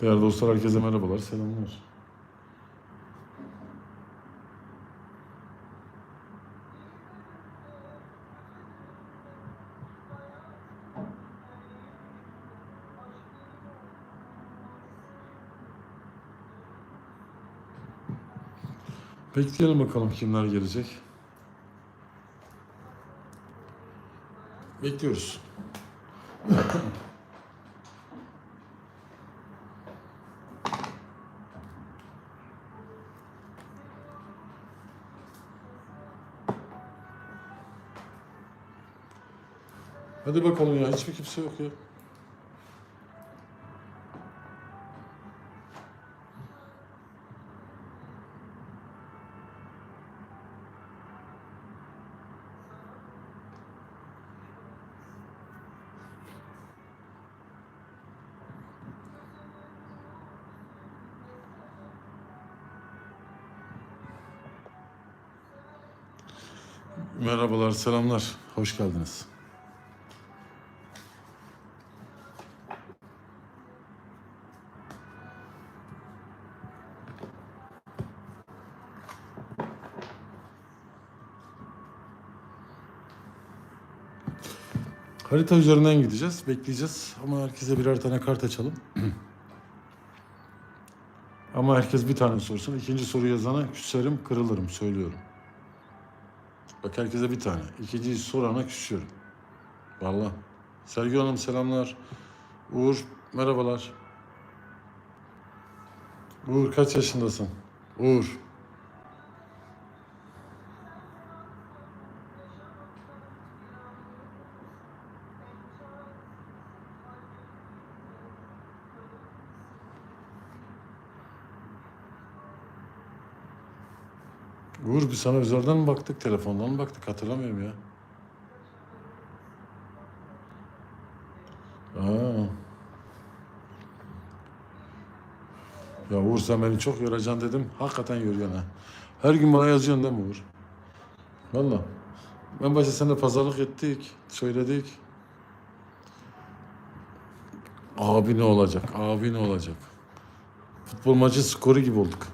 Değerli dostlar herkese merhabalar, selamlar. Bekleyelim bakalım kimler gelecek. Bekliyoruz. Hadi bakalım ya hiçbir kimse yok ya. Merhabalar, selamlar. Hoş geldiniz. Harita üzerinden gideceğiz, bekleyeceğiz ama herkese birer tane kart açalım. ama herkes bir tane sorsun. İkinci soru yazana küserim, kırılırım, söylüyorum. Bak herkese bir tane. İkinciyi sorana küsüyorum. Vallahi. Sergü Hanım selamlar. Uğur merhabalar. Uğur kaç yaşındasın? Uğur. Uğur bir sana özelden mi baktık, telefondan mı baktık hatırlamıyorum ya. Aa. Ya Uğur sen beni çok yoracaksın dedim. Hakikaten yoruyorsun ha. Her gün bana yazıyorsun değil mi Uğur? Valla. Ben başta seninle pazarlık ettik, söyledik. Abi ne olacak, abi ne olacak? Futbol maçı skoru gibi olduk.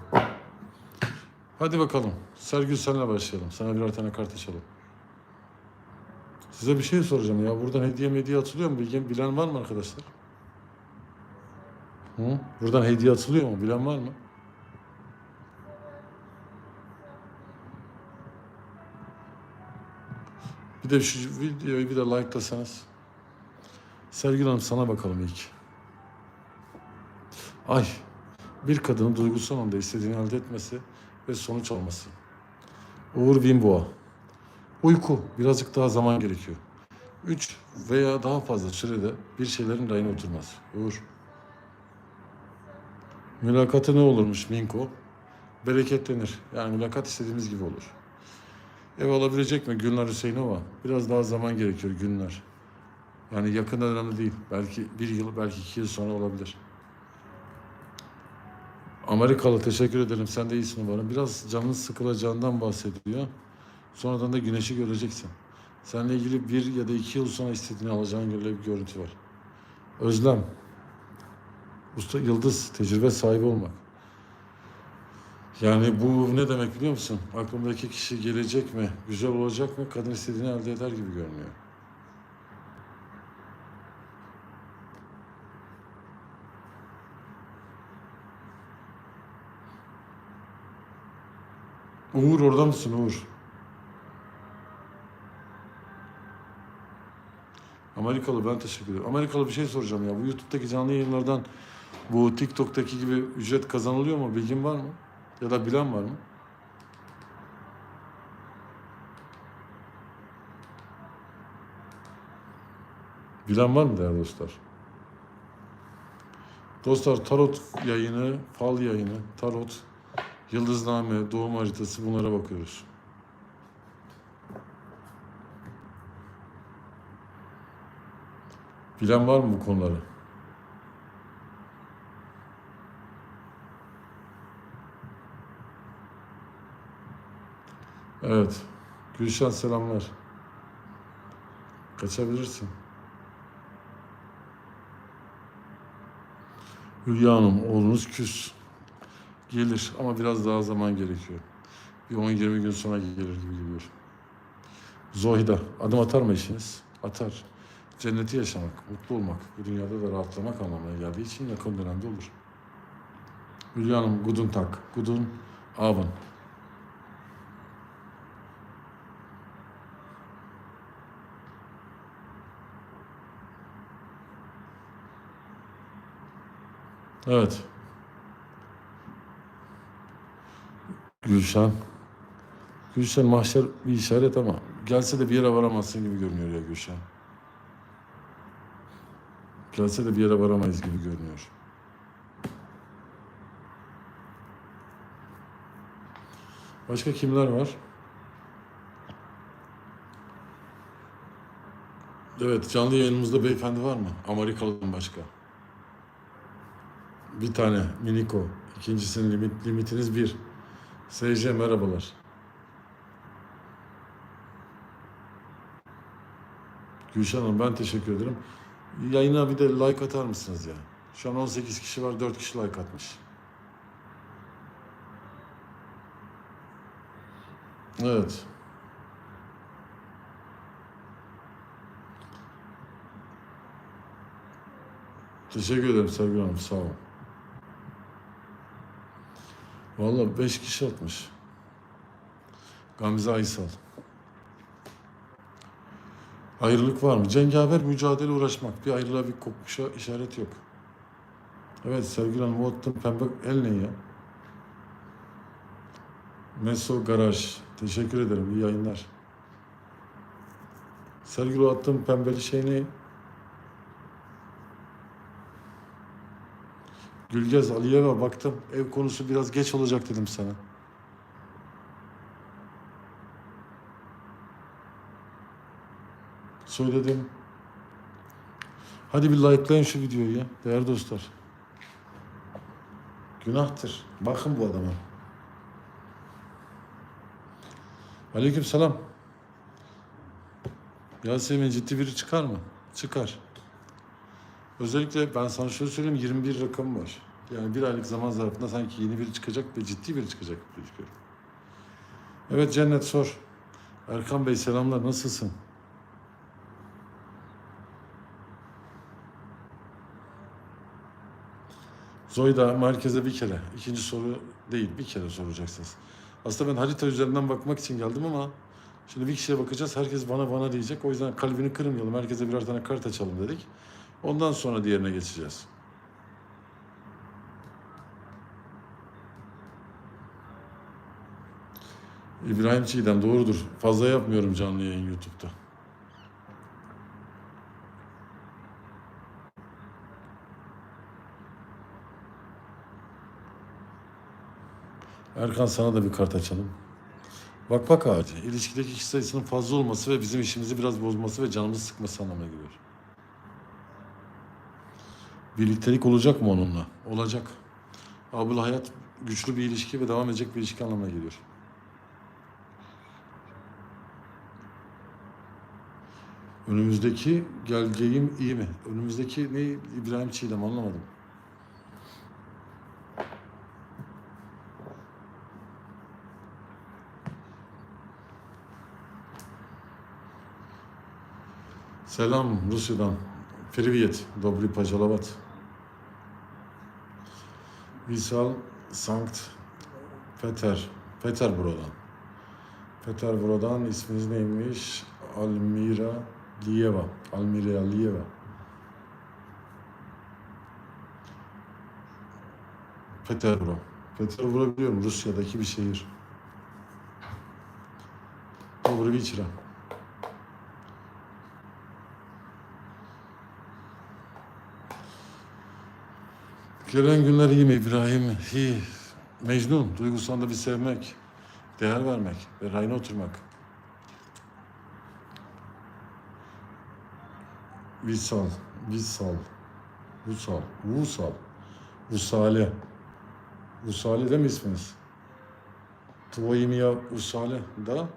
Hadi bakalım. Sergül senle başlayalım. Sana birer tane kart açalım. Size bir şey soracağım ya. Buradan hediye hediye atılıyor mu? Bilgen, bilen var mı arkadaşlar? Hı? Buradan hediye atılıyor mu? Bilen var mı? Bir de şu videoyu bir de likelasanız. Sergül Hanım sana bakalım ilk. Ay, bir kadının duygusal anda istediğini elde etmesi ve sonuç alması. Uğur Wimboa. Uyku. Birazcık daha zaman gerekiyor. Üç veya daha fazla sürede bir şeylerin rayına oturmaz. Uğur. Mülakatı ne olurmuş Minko? Bereketlenir. Yani mülakat istediğimiz gibi olur. Ev alabilecek mi Gülnar Hüseyinova? Biraz daha zaman gerekiyor Gülnar. Yani yakın dönemde değil. Belki bir yıl, belki iki yıl sonra olabilir. Amerikalı teşekkür ederim. Sen de iyisin umarım. Biraz canın sıkılacağından bahsediyor. Sonradan da güneşi göreceksin. Seninle ilgili bir ya da iki yıl sonra istediğini alacağın böyle bir görüntü var. Özlem. Usta yıldız, tecrübe sahibi olmak. Yani bu ne demek biliyor musun? Aklımdaki kişi gelecek mi, güzel olacak mı, kadın istediğini elde eder gibi görünüyor. Uğur orada mısın Uğur? Amerikalı ben teşekkür ederim. Amerikalı bir şey soracağım ya. Bu YouTube'daki canlı yayınlardan bu TikTok'taki gibi ücret kazanılıyor mu? Bilgin var mı? Ya da bilen var mı? Bilen var mı değerli dostlar? Dostlar tarot yayını, fal yayını, tarot, yıldızname, doğum haritası bunlara bakıyoruz. Bilen var mı bu konuları? Evet. Gülşen selamlar. Kaçabilirsin. Hülya Hanım, oğlunuz küs. Gelir ama biraz daha zaman gerekiyor. Bir 10-20 gün sonra gelir gibi geliyor. Zohida, adım atar mı eşiniz? Atar. Cenneti yaşamak, mutlu olmak, bu dünyada da rahatlamak anlamına geldiği için yakın dönemde olur. Hülya Hanım, Gudun Tak, Gudun Avın. Evet. Gülşen. Gülşen mahşer bir işaret ama gelse de bir yere varamazsın gibi görünüyor ya Gülşen. Gelse de bir yere varamayız gibi görünüyor. Başka kimler var? Evet, canlı yayınımızda beyefendi var mı? Amerikalı'dan başka. Bir tane Miniko. İkincisinin limit, limitiniz bir. SC merhabalar. Gülşen Hanım ben teşekkür ederim. Yayına bir de like atar mısınız ya? Şu an 18 kişi var, 4 kişi like atmış. Evet. Teşekkür ederim Sergül Hanım, sağ olun. Vallahi 5 kişi atmış. Gamze Aysal. Ayrılık var mı? Cengaver mücadele uğraşmak. Bir ayrılığa bir kopuşa işaret yok. Evet Sergül Hanım o attığın pembe el ne ya? Meso Garaj. Teşekkür ederim. İyi yayınlar. Sergül o attığın pembeli şey ne? Gülgez Aliyeva baktım. Ev konusu biraz geç olacak dedim sana. Söyledim. Hadi bir likelayın şu videoyu ya değerli dostlar. Günahtır. Bakın bu adama. Aleyküm selam. Yasemin ciddi biri çıkar mı? Çıkar. Özellikle ben sana şöyle söyleyeyim 21 rakam var. Yani bir aylık zaman zarfında sanki yeni biri çıkacak ve ciddi biri çıkacak. gözüküyor. Evet Cennet sor. Erkan Bey selamlar nasılsın? Zoyda merkeze bir kere. İkinci soru değil bir kere soracaksınız. Aslında ben harita üzerinden bakmak için geldim ama şimdi bir kişiye bakacağız. Herkes bana bana diyecek. O yüzden kalbini kırmayalım. Herkese birer tane kart açalım dedik. Ondan sonra diğerine geçeceğiz. İbrahim Çiğdem doğrudur. Fazla yapmıyorum canlı yayın YouTube'da. Erkan sana da bir kart açalım. Bak bak ağacı. İlişkideki kişi sayısının fazla olması ve bizim işimizi biraz bozması ve canımızı sıkması anlamına geliyor. Birliktelik olacak mı onunla? Olacak. Abla hayat güçlü bir ilişki ve devam edecek bir ilişki anlamına geliyor. Önümüzdeki geleceğim iyi mi? Önümüzdeki ne? İbrahim Çiğdem anlamadım. Selam Rusya'dan. Privyet. Dobri Pacalavat. Visal Sankt Peter. Peter buradan. Peter buradan. isminiz neymiş? Almira Liyeva. Almireya Liyeva. Peterbro. Peterbro biliyorum Rusya'daki bir şehir. Dobrviçra. Gelen günler iyi mi İbrahim? İyi. Mecnun, duygusal da bir sevmek, değer vermek ve rayına oturmak. visal, visal, vusal, vusal, vusale. Vusale de mi isminiz? Tvoimya vusale da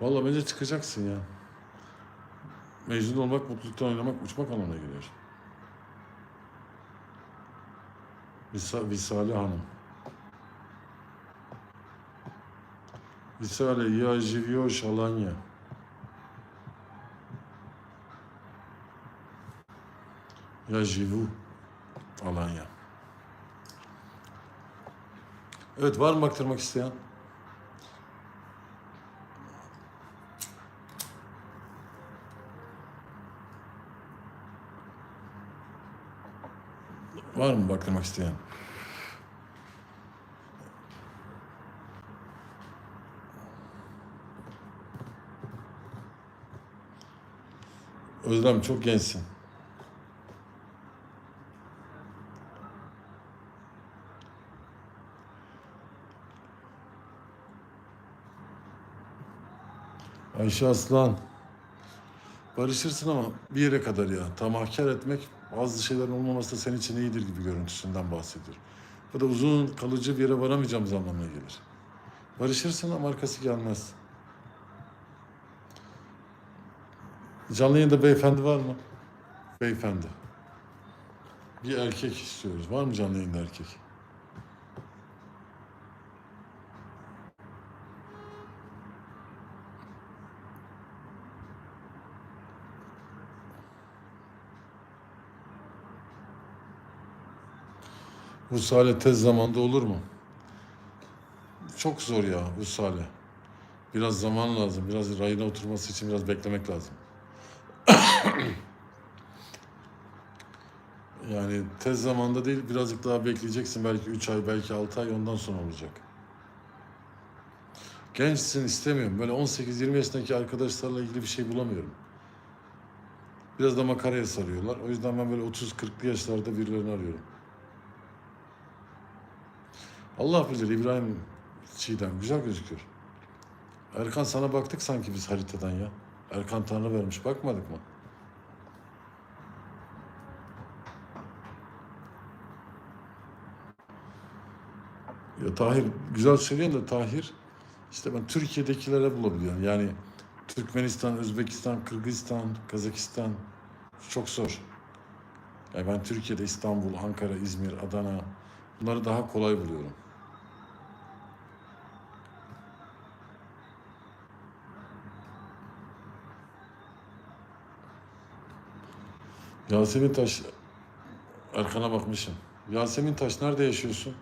Valla bence çıkacaksın ya. Mecnun olmak, mutluluktan oynamak, uçmak anlamına geliyor. Visa, Visale Hanım. Visale, ya живешь, Alanya. Я живу Alanya. Evet var mı baktırmak isteyen? Var mı baktırmak isteyen? Özlem çok gençsin. Ayşe Aslan. Barışırsın ama bir yere kadar ya. Tamahkar etmek bazı şeylerin olmaması da senin için iyidir gibi görüntüsünden bahsediyor. Bu da uzun kalıcı bir yere varamayacağımız anlamına gelir. Barışırsın ama arkası gelmez. Canlı yayında beyefendi var mı? Beyefendi. Bir erkek istiyoruz. Var mı canlı yayında erkek? Vusale tez zamanda olur mu? Çok zor ya Vusale. Biraz zaman lazım. Biraz rayına oturması için biraz beklemek lazım. yani tez zamanda değil birazcık daha bekleyeceksin. Belki 3 ay, belki 6 ay ondan sonra olacak. Gençsin istemiyorum. Böyle 18-20 yaşındaki arkadaşlarla ilgili bir şey bulamıyorum. Biraz da makaraya sarıyorlar. O yüzden ben böyle 30-40'lı yaşlarda birilerini arıyorum. Allah bilir İbrahim Çiğdem güzel gözüküyor. Erkan sana baktık sanki biz haritadan ya. Erkan Tanrı vermiş bakmadık mı? Ya Tahir güzel söylüyorsun da Tahir işte ben Türkiye'dekilere bulabiliyorum. Yani Türkmenistan, Özbekistan, Kırgızistan, Kazakistan çok zor. Yani ben Türkiye'de İstanbul, Ankara, İzmir, Adana bunları daha kolay buluyorum. Yasemin Taş, arkana bakmışım. Yasemin Taş nerede yaşıyorsun?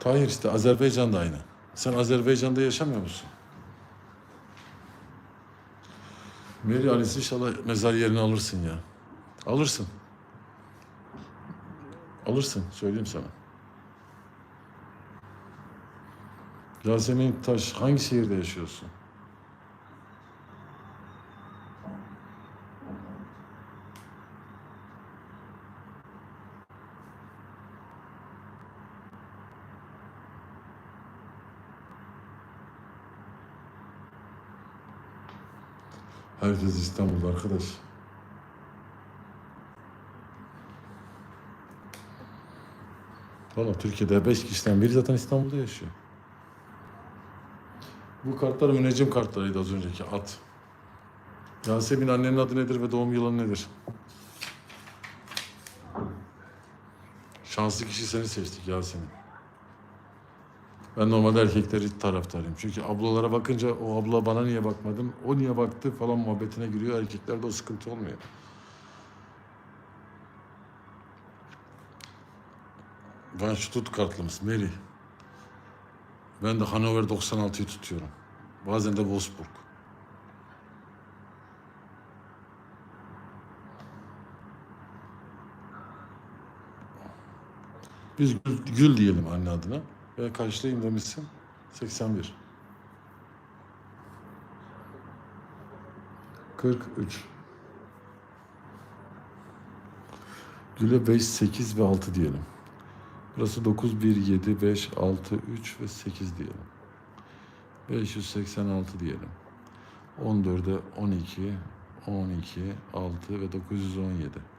Tahir işte Azerbaycan'da aynı. Sen Azerbaycan'da yaşamıyor musun? Mary Alice inşallah mezar yerini alırsın ya. Alırsın. Alırsın söyleyeyim sana. Yasemin Taş hangi şehirde yaşıyorsun? Herkes İstanbul'da arkadaş. Valla Türkiye'de beş kişiden biri zaten İstanbul'da yaşıyor. Bu kartlar müneccim kartlarıydı az önceki at. Yasemin annenin adı nedir ve doğum yılı nedir? Şanslı kişi seni seçtik Yasemin. Ben normalde erkekleri taraftarıyım. Çünkü ablalara bakınca o abla bana niye bakmadın, o niye baktı falan muhabbetine giriyor. Erkeklerde o sıkıntı olmuyor. Ben Stuttgartlı mısın? Mary. Ben de Hannover 96'yı tutuyorum. Bazen de Wolfsburg. Biz gül, gül diyelim anne adına. Ve kaçtayım demişsin? 81. 43. Güle 5, 8 ve 6 diyelim. Burası 9, 1, 7, 5, 6, 3 ve 8 diyelim. 586 diyelim. 14'e 12, 12, 6 ve 917.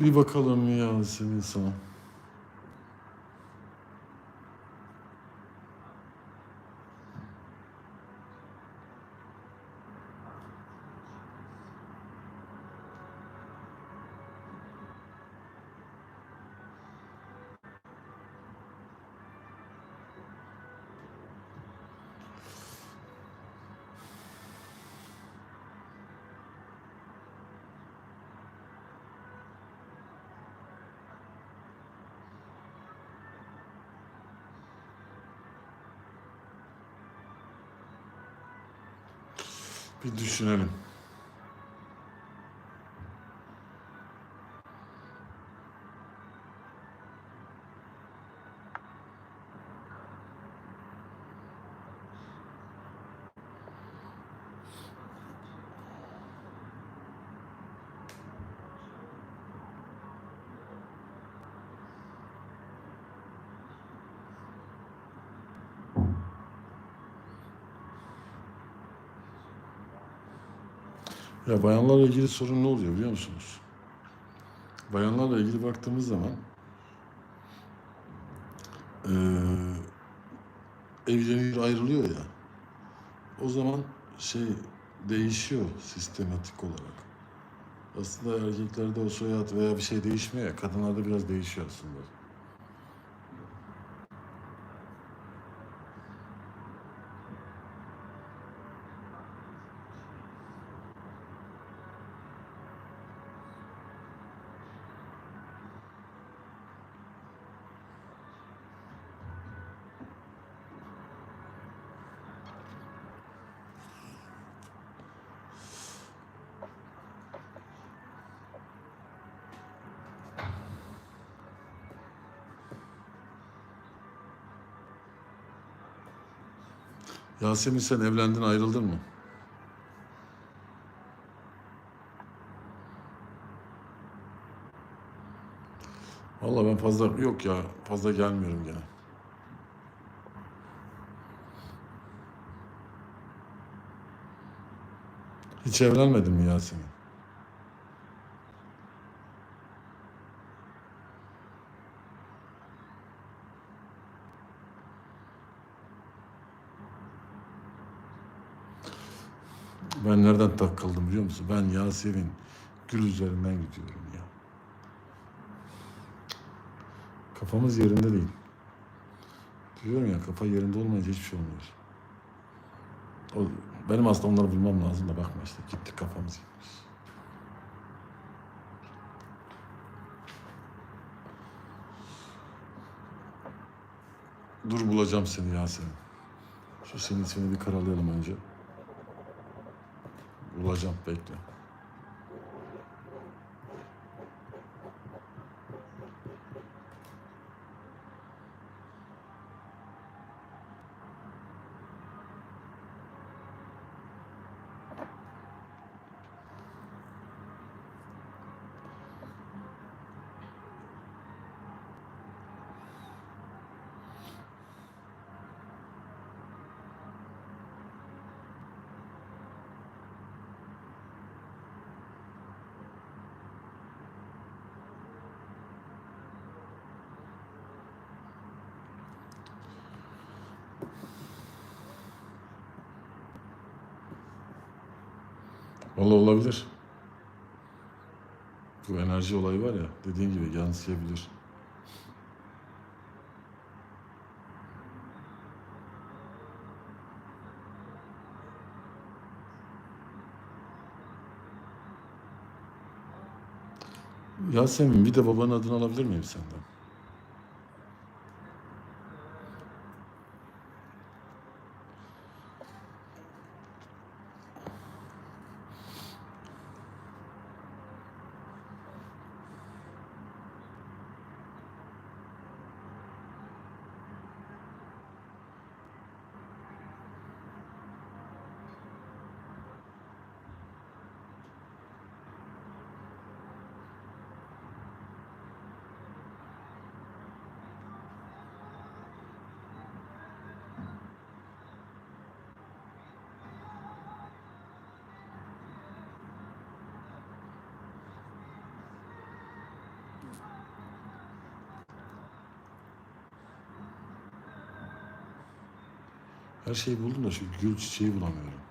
Bir bakalım ya senin sana. Bir düşünelim. Ya bayanlarla ilgili sorun ne oluyor biliyor musunuz? Bayanlarla ilgili baktığımız zaman eee evleniyor ayrılıyor ya. O zaman şey değişiyor sistematik olarak. Aslında erkeklerde o soyad veya bir şey değişmiyor ya. Kadınlarda biraz değişiyor aslında. Yasemin sen evlendin ayrıldın mı? Vallahi ben fazla yok ya fazla gelmiyorum gene. Hiç evlenmedin mi Yasemin? Ben nereden takıldım biliyor musun? Ben Yasemin Gül üzerinden gidiyorum ya. Kafamız yerinde değil. Diyorum ya kafa yerinde olmayınca hiçbir şey olmuyor. O, benim aslında onları bulmam lazım da bakma işte gittik kafamız gitmiş. Dur bulacağım seni Yasemin. Şu senin ismini bir karalayalım önce. Bulacağım bekle. Vallahi olabilir. Bu enerji olayı var ya dediğin gibi yansıyabilir. Yasemin bir de babanın adını alabilir miyim senden? Her şeyi buldum da şu gül çiçeği bulamıyorum.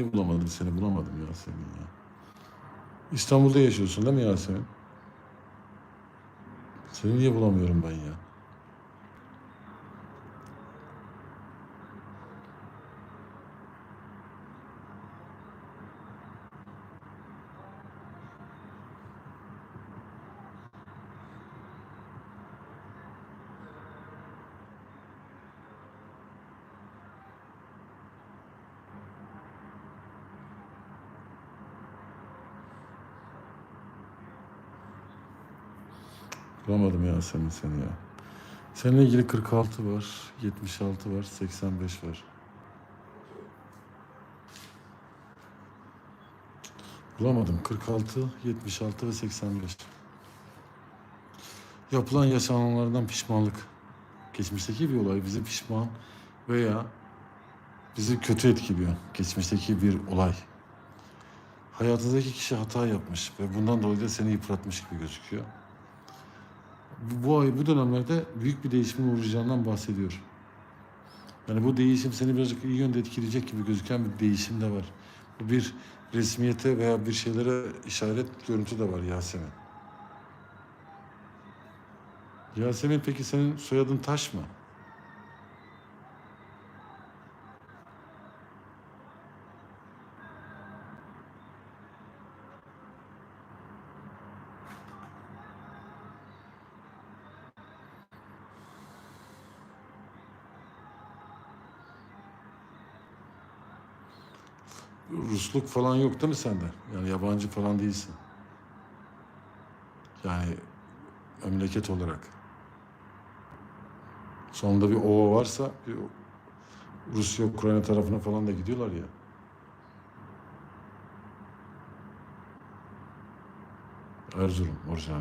Niye bulamadım seni? Bulamadım Yasemin ya. İstanbul'da yaşıyorsun değil mi Yasemin? Seni niye bulamıyorum ben ya? Bulamadım Yasemin seni ya. Seninle ilgili 46 var, 76 var, 85 var. Bulamadım. 46, 76 ve 85. Yapılan yaşananlardan pişmanlık. Geçmişteki bir olay bizi pişman veya bizi kötü etkiliyor. Geçmişteki bir olay. Hayatındaki kişi hata yapmış ve bundan dolayı da seni yıpratmış gibi gözüküyor. Bu, ay bu dönemlerde büyük bir değişimin uğrayacağından bahsediyor. Yani bu değişim seni birazcık iyi yönde etkileyecek gibi gözüken bir değişim de var. Bu bir resmiyete veya bir şeylere işaret görüntü de var Yasemin. Yasemin peki senin soyadın Taş mı? Rusluk falan yok değil mi sende? Yani yabancı falan değilsin. Yani memleket olarak. Sonunda bir ova varsa bir Rusya, Ukrayna tarafına falan da gidiyorlar ya. Erzurum orijinal.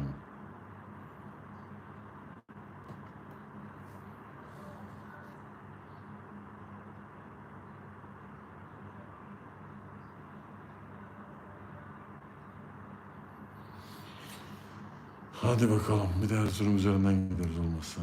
Hadi bakalım bir de Erzurum üzerinden gideriz olmazsa.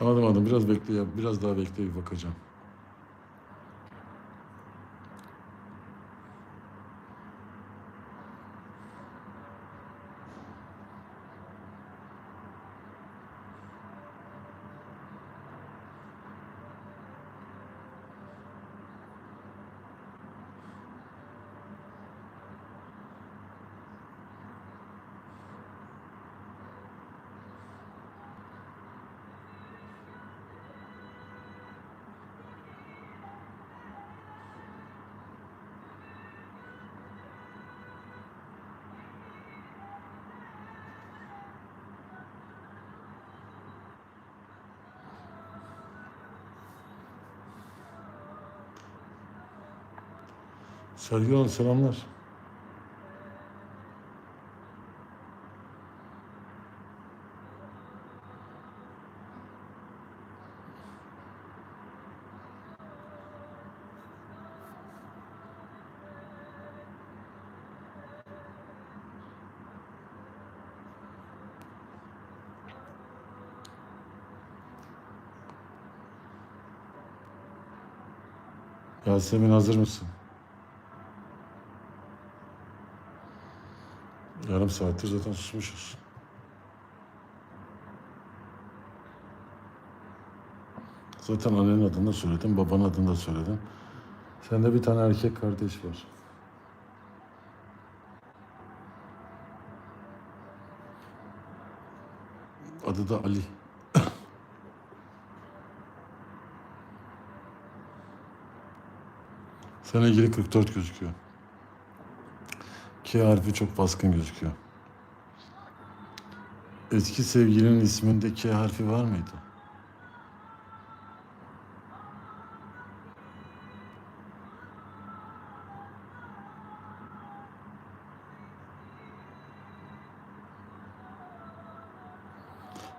Adım adım biraz bekle ya. Biraz daha bekle bir bakacağım. Sergio Hanım selamlar. Yasemin hazır mısın? Yarım saattir zaten susmuşuz. Zaten annenin adını söyledim, babanın adını da söyledim. Sende bir tane erkek kardeş var. Adı da Ali. Sana ilgili 44 gözüküyor. K harfi çok baskın gözüküyor. Eski sevgilinin isminde K harfi var mıydı?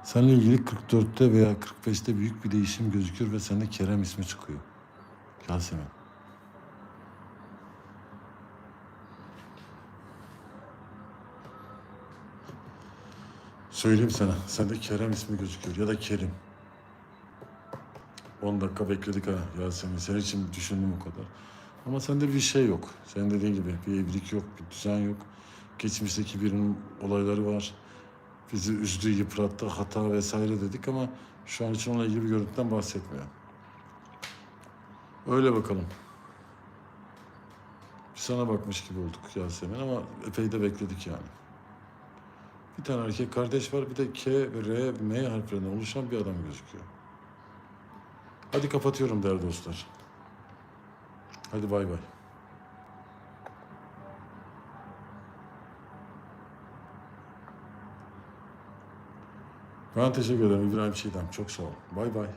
Seninle ilgili 44'te veya 45'te büyük bir değişim gözüküyor ve sende Kerem ismi çıkıyor. Yasemin. Söyleyeyim sana. Sende Kerem ismi gözüküyor ya da Kerim. 10 dakika bekledik ha Yasemin. Senin için düşündüm o kadar. Ama sende bir şey yok. Senin dediğin gibi bir evlilik yok, bir düzen yok. Geçmişteki birinin olayları var. Bizi üzdü, yıprattı, hata vesaire dedik ama şu an için onunla ilgili bir görüntüden bahsetmiyor. Öyle bakalım. Sana bakmış gibi olduk Yasemin ama epey de bekledik yani. Bir tane erkek kardeş var bir de K, R, M harflerinden oluşan bir adam gözüküyor. Hadi kapatıyorum değerli dostlar. Hadi bay bay. Ben teşekkür ederim İbrahim Çiğdem. Çok sağ ol. Bay bay.